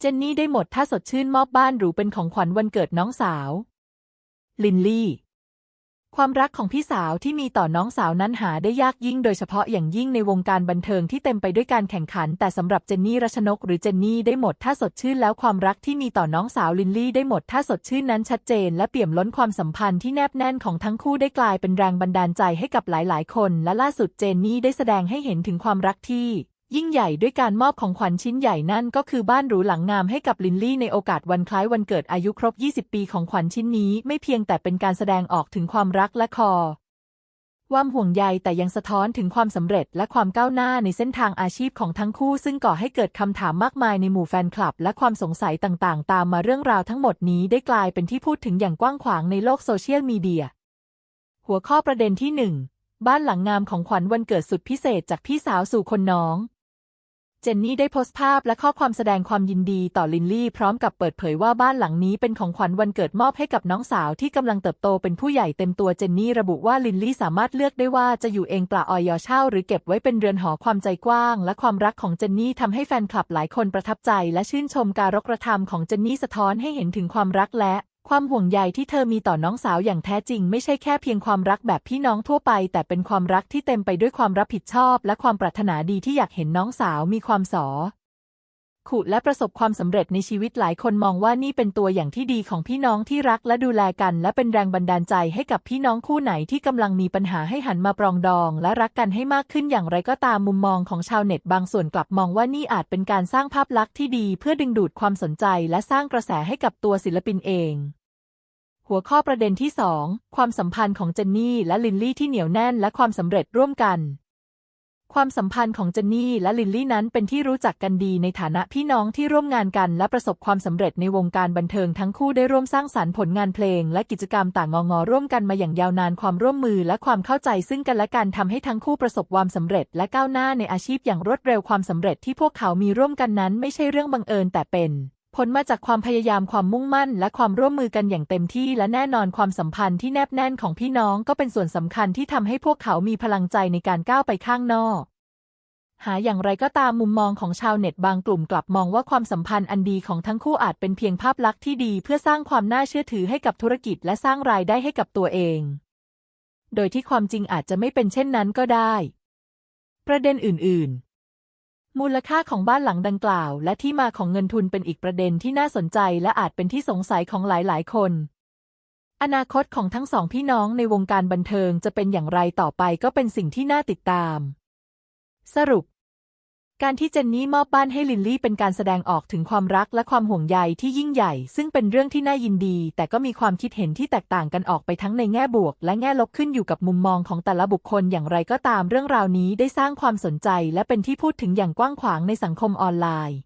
เจนนี่ได้หมดถ้าสดชื่นมอบบ้านหรูเป็นของขวัญวันเกิดน้องสาว ลินลี่ ความรักของพี่สาวที่มีต่อน้องสาวนั้นหาได้ยากยิ่งโดยเฉพาะอย่างยิ่งในวงการบันเทิงที่เต็มไปด้วยการแข่งขัน แต่สำหรับเจนนี่รัชนกหรือเจนนี่ได้หมดถ้าสดชื่นแล้วความรักที่มีต่อน้องสาวลินลี่ได้หมดถ้าสดชื่นนั้นชัดเจน และเปี่ยมล้นความสัมพันธ์ที่แนบแน่นของทั้งคู่ได้กลายเป็นแรงบันดาลใจให้กับหลายๆ คน และล่าสุดเจนนี่ได้แสดงให้เห็นถึงความรักที่ ยิ่งใหญ่ด้วยการมอบของขวัญชิ้นใหญ่นั่นก็คือบ้านหรูหลังงามให้กับลินลี่ในโอกาสวันคล้ายวันเกิดอายุครบ 20 ปีของขวัญชิ้นนี้ไม่เพียงแต่เป็นการแสดงออกถึงความรักและคอความห่วงใยแต่ยังสะท้อนถึงความสำเร็จและความก้าวหน้าในเส้นทางอาชีพของทั้งคู่ ซึ่งก่อให้เกิดคำถามมากมายในหมู่แฟนคลับ และความสงสัยต่างๆ ตามมาเรื่องราวทั้งหมดนี้ได้กลายเป็นที่พูดถึงอย่างกว้างขวางในโลกโซเชียลมีเดีย หัวข้อประเด็นที่หนึ่งบ้านหลังงามของขวัญวันเกิดสุดพิเศษจากพี่สาวสู่คนน้อง จนนี่ได้โพสต์ภาพและข้อความแสดงความยินดีต่อลินลี่ พร้อมกับเปิดเผยว่าบ้านหลังนี้เป็นของขวัญวันเกิดมอบให้กับน้องสาวที่กำลังเติบโตเป็นผู้ใหญ่เต็มตัวเจนนี่ระบุว่าลินลี่สามารถเลือกได้ว่าจะอยู่เองปลาออยอเช่า หรือเก็บไว้เป็นเรือนหอความใจกว้าง และความรักของเจนนี่ทำให้แฟนคลับหลายคนประทับใจ และชื่นชมการกระทำของเจนนี่สะท้อนให้เห็นถึงความรักและ ความห่วงใยที่เธอมีต่อน้องสาวอย่างแท้จริง ไม่ใช่แค่เพียงความรักแบบพี่น้องทั่วไป แต่เป็นความรักที่เต็มไปด้วยความรับผิดชอบ และความปรารถนาดีที่อยากเห็นน้องสาวมีความสอ ขุและประสบความสำเร็จในชีวิตหลายคนมองว่านี่เป็นตัวอย่างที่ดีของพี่น้องที่รักและดูแลกัน และเป็นแรงบันดาลใจให้กับพี่น้องคู่ไหนที่กำลังมีปัญหาให้หันมาปรองดอง และรักกันให้มากขึ้นอย่างไรก็ตามมุมมองของชาวเน็ตบางส่วนกลับมองว่านี่อาจเป็นการสร้างภาพลักษณ์ที่ดี เพื่อดึงดูดความสนใจ และสร้างกระแสให้กับตัวศิลปินเองหัวข้อประเด็นที่ 2 ความสัมพันธ์ของเจนนี่และลินลี่ที่เหนียวแน่นและความสำเร็จร่วมกัน ความสัมพันธ์ของเจนนี่และลินลี่นั้นเป็นที่รู้จักกันดีในฐานะพี่น้องที่ร่วมงานกันและประสบความสำเร็จในวงการบันเทิงทั้งคู่ได้ร่วมสร้างสรรค์ผลงานเพลง และกิจกรรมต่างงองอร่วมกันมาอย่างยาวนานความร่วมมือและความเข้าใจซึ่งกันและกันทำให้ทั้งคู่ประสบความสำเร็จ และก้าวหน้าในอาชีพอย่างรวดเร็วความสำเร็จที่พวกเขามีร่วมกันนั้นไม่ใช่เรื่องบังเอิญแต่เป็น ผลมาจากความพยายามความมุ่งมั่น และความร่วมมือกันอย่างเต็มที่ และแน่นอนความสัมพันธ์ที่แนบแน่นของพี่น้องก็เป็นส่วนสำคัญที่ทำให้พวกเขามีพลังใจในการก้าวไปข้างนอก หาอย่างไรก็ตามมุมมองของชาวเน็ตบางกลุ่มกลับมองว่าความสัมพันธ์อันดีของทั้งคู่อาจเป็นเพียงภาพลักษณ์ที่ดี เพื่อสร้างความน่าเชื่อถือให้กับธุรกิจ และสร้างรายได้ให้กับตัวเอง โดยที่ความจริงอาจจะไม่เป็นเช่นนั้นก็ได้ ประเด็นอื่น ๆ มูลค่าของบ้านหลังดังกล่าว และที่มาของเงินทุนเป็นอีกประเด็นที่น่าสนใจและอาจเป็นที่สงสัยของหลาย ๆ คน อนาคตของทั้งสองพี่น้องในวงการบันเทิงจะเป็นอย่างไรต่อไปก็เป็นสิ่งที่น่าติดตาม สรุป การที่เจนนี่มอบบ้านให้ลินลี่เป็นการแสดงออกถึงความรักและความห่วงใยที่ยิ่งใหญ่ ซึ่งเป็นเรื่องที่น่ายินดี แต่ก็มีความคิดเห็นที่แตกต่างกันออกไปทั้งในแง่บวก และแง่ลบขึ้นอยู่กับมุมมองของแต่ละบุคคลอย่างไรก็ตามเรื่องราวนี้ได้สร้างความสนใจ และเป็นที่พูดถึงอย่างกว้างขวางในสังคมออนไลน์